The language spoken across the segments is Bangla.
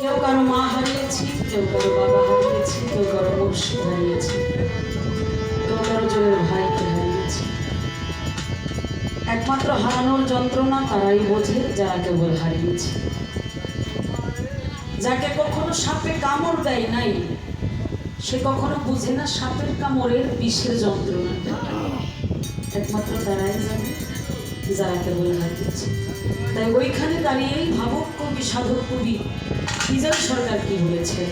কেউ কারও মা হারিয়েছি, কেউ কারও বাবা হারিয়েছি, কেউ কারও মুর্শিদ হারিয়েছি, কেউ কারও জনের ভাইকে হারিয়েছি। একমাত্র হারানোর যন্ত্রণা তারাই বোঝে যারা কেবল হারিয়েছে। যাকে কখনো সাপে কামড় দেয় নাই, সে কখনো বুঝে না সাপের কামড়ের বিষের যন্ত্রণাটা। একমাত্র তারাই জানে যারা কেবল হারিয়েছে। তাই ওইখানে দাঁড়িয়েই ভাবক কবি সাধক কবি বিজয় সরকার কি বলেছেন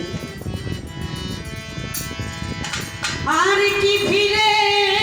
আর কি ফিরে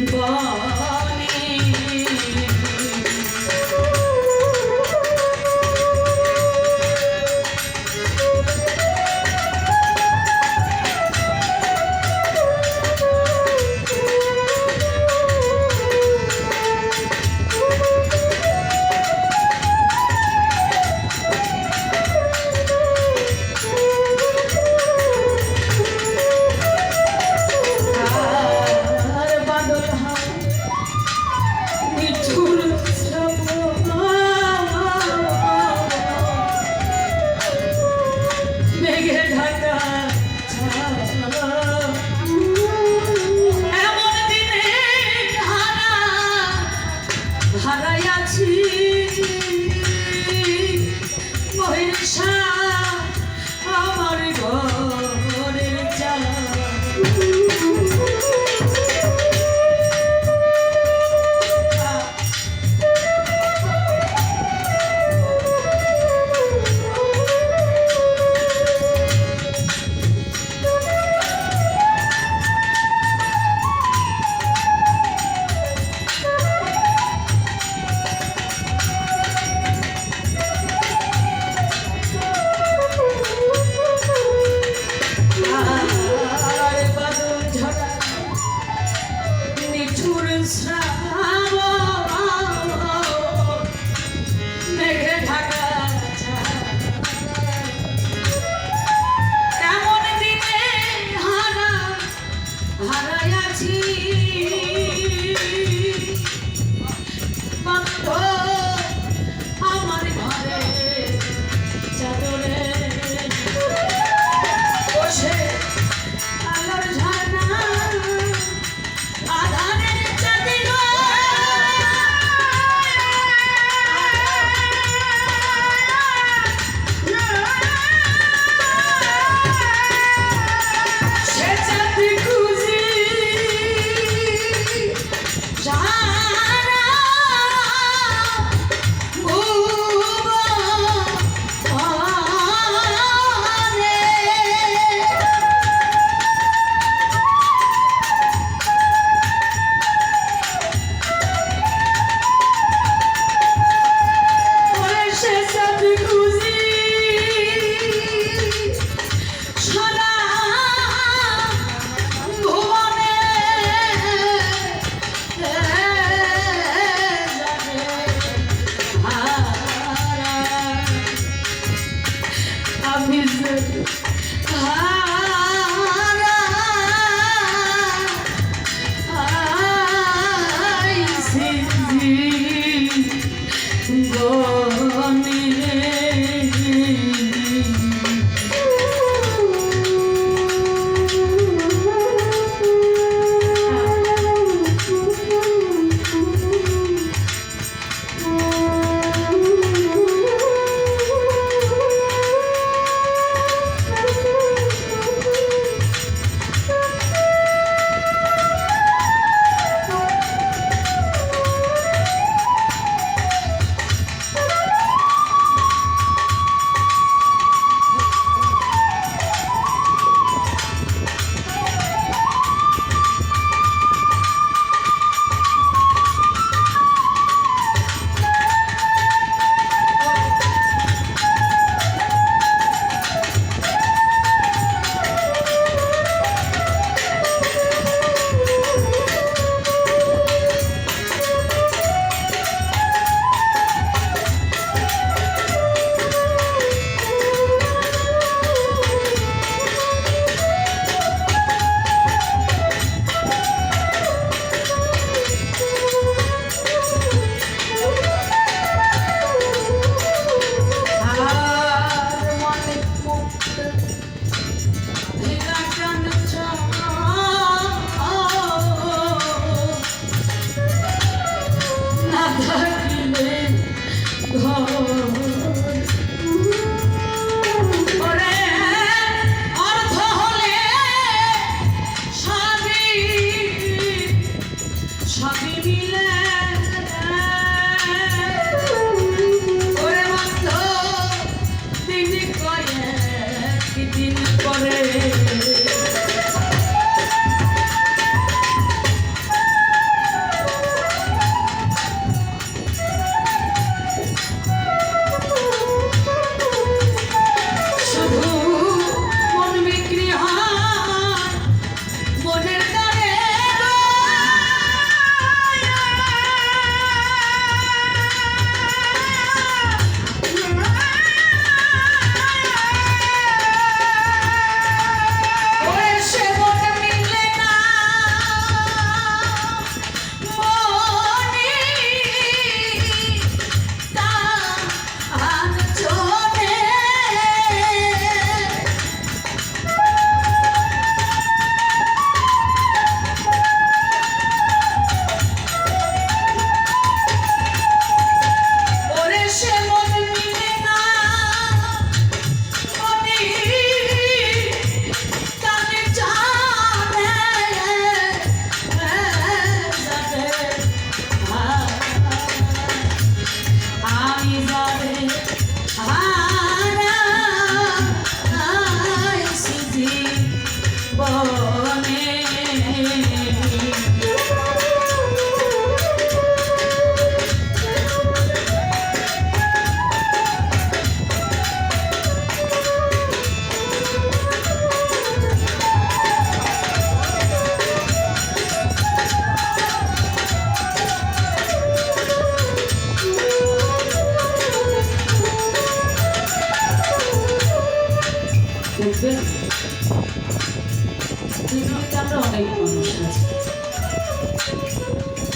Bye.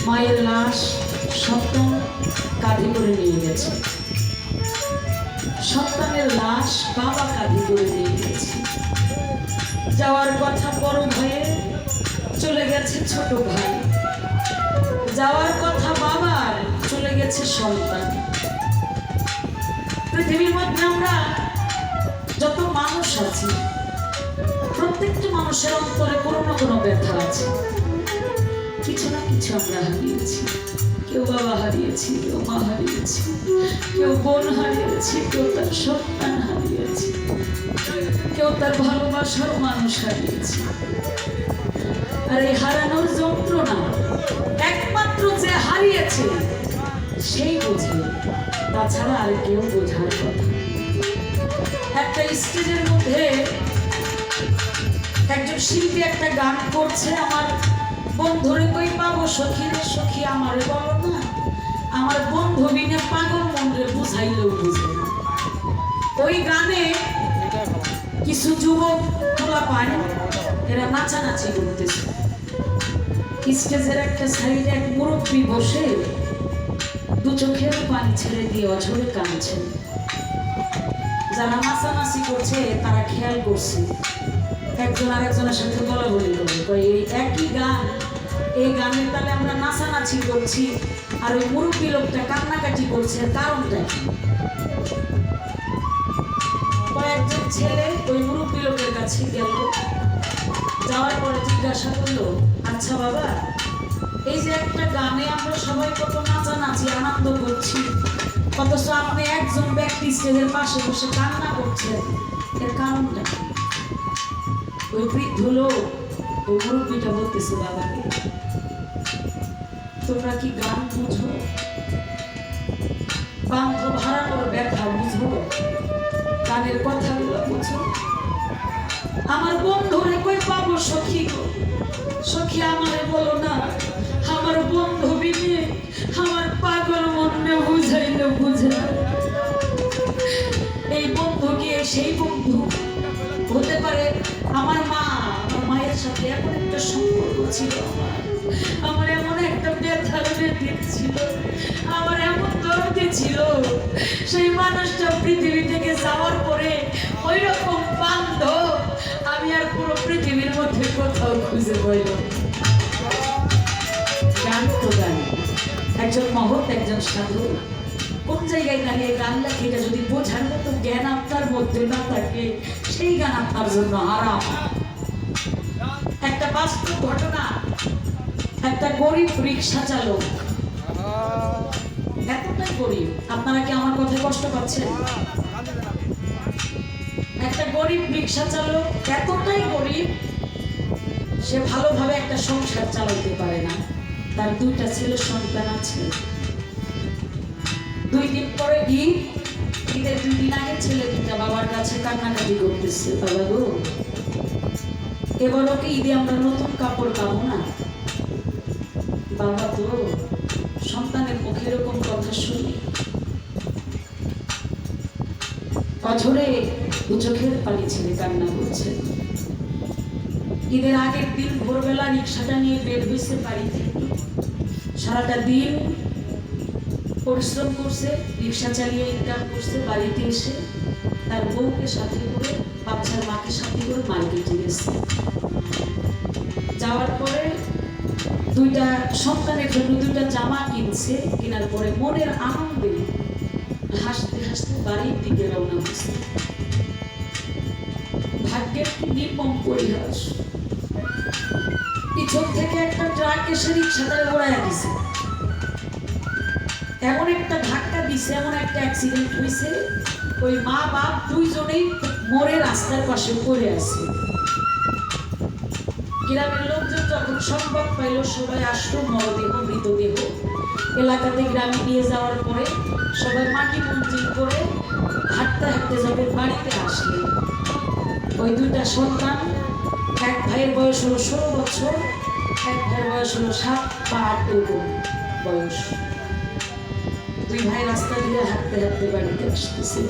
মায়ের লাশ সপ্তম কাঁধে করে নিয়ে গেছে। সপ্তমের লাশ বাবা কাঁধে করে নিয়ে গেছে। যাওয়ার কথা বড় ভয়ে চলে গেছে ছোট ভাই। যাওয়ার কথা বাবার চলে গেছে সন্তান। পৃথিবীর মধ্যে আমরা যত মানুষ আছি প্রত্যেকটা মানুষের অন্তরে কোনো না কোনো ব্যথা আছে। কিছু না কিছু আমরা হারিয়েছি। কেউ বাবা হারিয়েছি, কেউ মা হারিয়েছি, কেউ বোন হারিয়েছি, কেউ তার সন্তান হারিয়েছি, কেউ তার ভালোবাসার মানুষ হারিয়েছি। আর এই হারানোর যন্ত্রণা একমাত্র যে হারিয়েছে, সেই বোঝে। তাছাড়া আর কেউ বোঝার কথা। একটা স্টেজের মধ্যে একজন শিল্পী একটা গান করছে, আমার বন্ধুরে কই পাবো সখী রে সখী, আমারে বলো না। আমার বন্ধু বিনে পাগল মন্ডে বুঝাইলেও বুঝে ওই গানে কিছু যুবক তোলা পায়, এরা নাচানাচি করতেছে। স্টেজের একটা সাইডে এক মুরব্বী বসে, দু চোখের পানি ছেড়ে দিয়ে অঝরে কাঁদছেন যারা নাচানাচি করছে, তারা খেয়াল করছে একজন আরেকজনের সাথে বলা বলি করবে এই একই গান, এই গানের তালে আমরা নাচানাচি করছি, আর ওই মুরব্বী লোকটা কান্নাকাটি করছে কারণটা কি? কয়েকজন ছেলে ওই মুরব্বী লোকের কাছে গেল, যাওয়ার পরে জিজ্ঞাসা করল আচ্ছা বাবা, এই যে একটা গানে আমরা সবাই কত নাচানাচি, আনন্দ করছি, অথচ আপনি একজন ব্যক্তি স্টেজের পাশে বসে কান্না করছেন, এর কারণটা বৃদ্ধ লোক ওই মুরব্বীটা বলতেছে বাবাকে। তোমরা কি গান বুঝো? বান্ধব হারানোর ব্যথা বুঝো? গানের কথাগুলো বুঝো? আমার বন্ধুরে কই পাবো সখী সখী আমারে বলো না, আমার বন্ধু বিনে আমার পাগল মনে বুঝাইলে বুঝে। এই বন্ধু কি সেই বন্ধু হতে পারে, আমার মা আমার মায়ের সাথে এমন একটা সম্পর্ক ছিল আমার। এমন একটা ব্যথার বেদিন ছিল। আমার এমন দরদে ছিল। সেই মানুষটা পৃথিবী থেকে যাওয়ার পরে ওই রকম বান্ধব আমি আর পুরো পৃথিবীর মধ্যে কোথাও খুঁজে পাইলাম না। গান তো গান একজন মহৎ, একজন সাধু। কোন জায়গায় দাঁড়িয়ে গান লেখে যদি বোঝার মতো জ্ঞান আপনার মধ্যে না থাকে সেই গান আপনার জন্য আরাম একটা বাস্তব ঘটনা, একটা গরিব রিক্সা চালক। এতটাই গরিব, আপনারা কি আমার কথায় কষ্ট পাচ্ছেন? একটা গরিব রিক্সা চালক এতটাই গরিব, সে ভালোভাবে একটা সংসার চালাতে পারে না। তার দুইটা ছেলে সন্তান আছে। দুই দিন পরে ঈদ ঈদের দুই দিন আগে ছেলে দুটা বাবার কাছে কান্নাকাটি করতেছে, বাবা গো। এবার ওকে ঈদে আমরা নতুন কাপড় পাবো না? বাবা তো সন্তানের মুখে এরকম কথা অঝরে চোখের পানি ছেড়ে কান্না করছে। ঈদের আগের দিন ভোরবেলা রিক্সাটা নিয়ে বের হয়েছে বাড়ি থেকে। সারাটা দিন পরিশ্রম করছে, রিক্সা চালিয়ে ইনকাম করছে, বাড়িতে এসে তার বউকে সাথে করে, বাচ্চার মাকে সাথে করে মার্কেটে গেছে। যাওয়ার পরে দুইটা সন্তানের জন্য দুইটা জামা কিনছে, কেনার পরে মনের আনন্দে হাসতে হাসতে বাড়ির দিকে রওনা হয়েছে। ভাগ্যের নির্মম পরিহাস। পিছন থেকে একটা ট্রাক এসে রিক্সাটারে ওড়াইয়া দিছে। এমন একটা ধাক্কা দিছে, এমন একটা অ্যাক্সিডেন্ট হয়েছে ওই মা বাপ দুইজনেই মরে রাস্তার পাশে পড়ে আছে। গ্রামের লোকজন যখন সংবাদ পাইল, সবাই আসলো, মরদেহ, মৃতদেহ। এলাকাতে গ্রামে নিয়ে যাওয়ার পরে সবাই মাটি মঞ্জিল করে হাঁটতে হাঁটতে যখন বাড়িতে আসলে, ওই দুইটা সন্তান, এক ভাইয়ের বয়স হলো ষোলো বছর, এক ভাইয়ের বয়স হলো সাত বা আট বয়স। দুই ভাই রাস্তা দিয়ে হাঁটতে হাঁটতে বাড়িতে আসতেছে।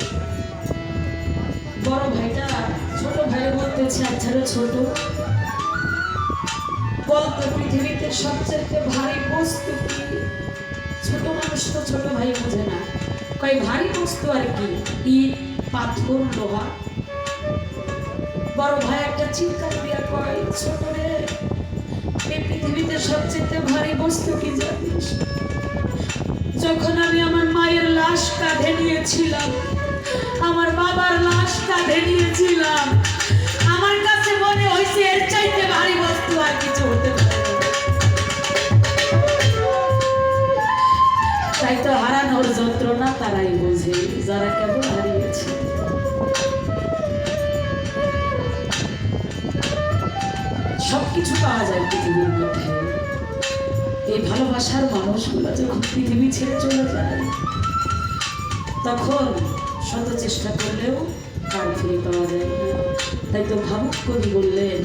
বড় ভাইটা ছোট ভাই বলতেছে আচ্ছা ছোট, বলতো পৃথিবীতে সবচেয়ে ভারী বস্তু কি? ছোট মানুষ তো ছোট ভাই বোঝে না। কয় ভারী বস্তু আর কি? ইট, পাথর, লোহা। বড় ভাই একটা চিন্তা দিয়া কয়, ছোট রে পৃথিবীতে সবচেয়ে ভারী বস্তু কি জানিস? যখন আমি আমার মায়ের লাশ কাঁধে নিয়েছিলাম আমার বাবার লাশ কাঁধে ভালোবাসার মানুষগুলো যখন পৃথিবী ছেড়ে চলে যায়, তখন শত চেষ্টা করলেও কাল ফিরে পাওয়া যায় না। তাই তো ভাবুক কবি বললেন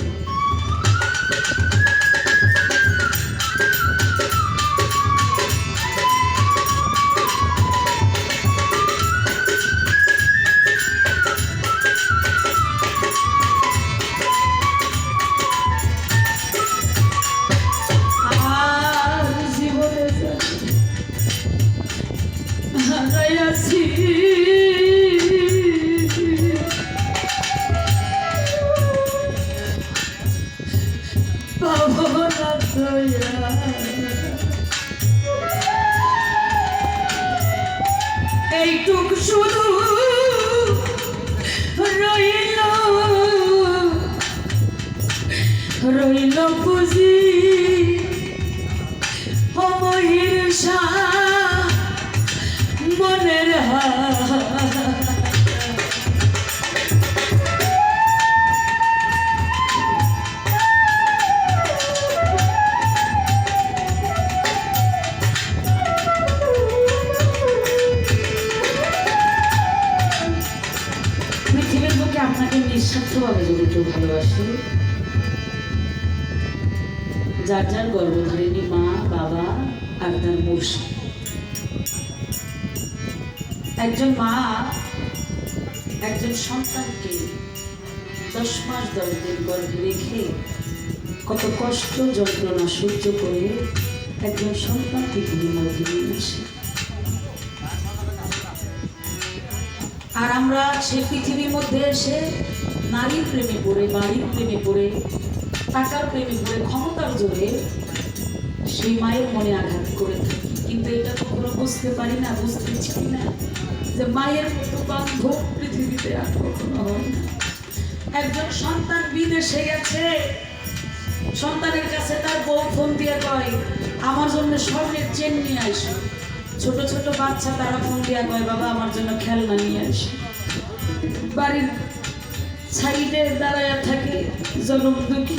মাস দশ দিন গর্ভে রেখে কত কষ্ট, যন্ত্রণা সহ্য করে একজন সন্তান পৃথিবীর মধ্যে নিয়ে আসে। আর আমরা সে পৃথিবীর মধ্যে এসে নারীর প্রেমে পড়ে, বাড়ির প্রেমে পড়ে, টাকার প্রেমে পড়ে, ক্ষমতার জোরে সেই মায়ের মনে আঘাত করে থাকি। কিন্তু এটা কখনো বুঝতে পারি না, বুঝতে চাই না যে মায়ের মতো বান্ধব পৃথিবীতে আর কখনো হয় না। একজন সন্তান বিদেশে গেছে, সন্তানের কাছে তার বউ ফোন দিয়ে কয়, আমার জন্য স্বর্ণের চেন নিয়ে আসো। ছোট ছোট বাচ্চা তারা ফোন দিয়ে কয়, বাবা, আমার জন্য খেলনা নিয়ে আসো। বাড়ির সাইডে দাঁড়ায় থাকে জনম দুঃখী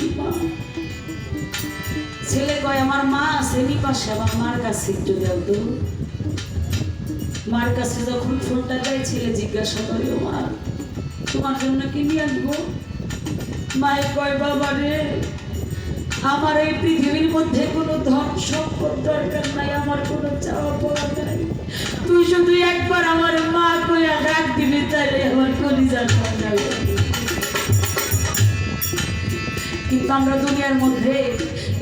ছেলে কয়, আমার মা শ্রেণি পাশে আমার মার কাছে একটু দেও তো। মার কাছে যখন ফোনটা দেয়, ছেলে জিজ্ঞাসা করে মা তোমার জন্য কি নিয়ে আসব মায়ের কয় আমার এই পৃথিবীর মধ্যে কোনো ধন সম্পদ দরকার নাই, আমার কোনো চাওয়া পাওয়া নাই তুই শুধু একবার আমার মা ডাক দিবি আমার কলিজার যাবে। কিন্তু আমরা দুনিয়ার মধ্যে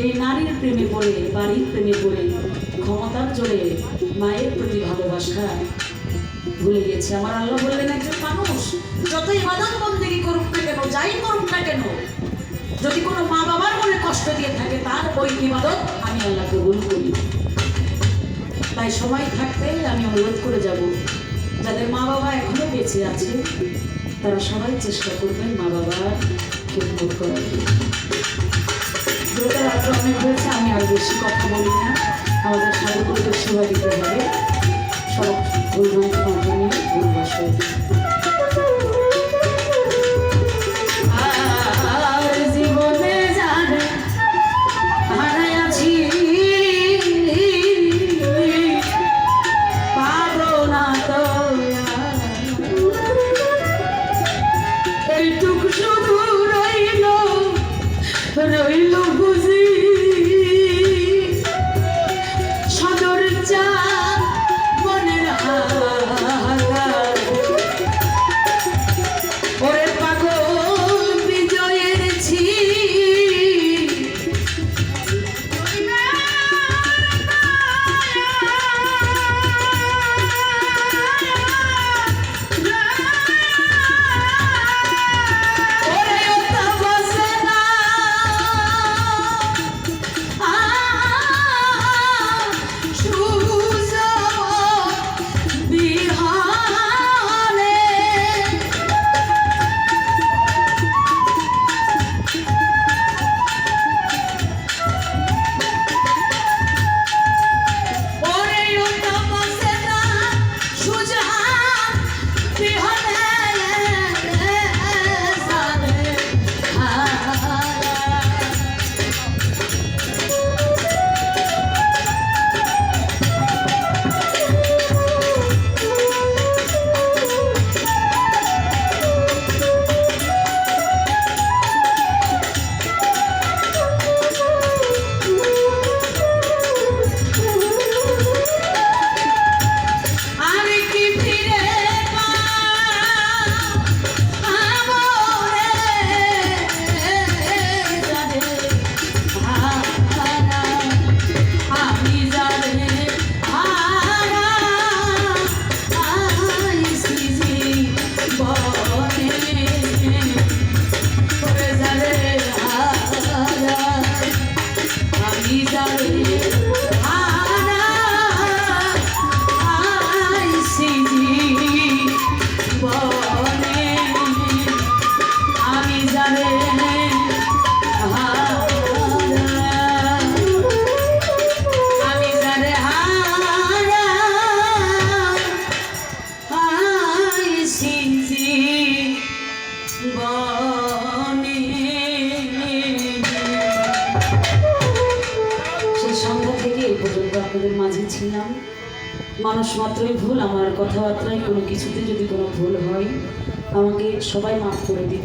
এই নারীর প্রেমে পড়ে, বাড়ির প্রেমে পড়ে, ক্ষমতার জোরে মায়ের প্রতি ভালোবাসা ভুলে গেছে। আমার আল্লাহ বললেন, একজন মানুষ, যতই বাদাম বন্দেগি করুক না কেন, যাই করুক না কেন, যদি কোনো মা বাবার মনে কষ্ট দিয়ে থাকে, তার ওই ইবাদত আমি আল্লাহ কবুল করি। তাই সময় থাকতে আমি অনুরোধ করে যাব। যাদের মা বাবা এখনও বেঁচে আছে তারা সবাই চেষ্টা করবেন মা বাবার খেদমত করার যেহেতু রাত্র অনেক হয়েছে, আমি আর বেশি কথা বলি না। আমাদের সাধুগুলোকে সেবা দিতে হবে। সব গুরুজন মাধ্যমে গুরুবাসয় আর কিছুতে যদি কোনো ভুল হয় আমাকে সবাই মাফ করে দিবে।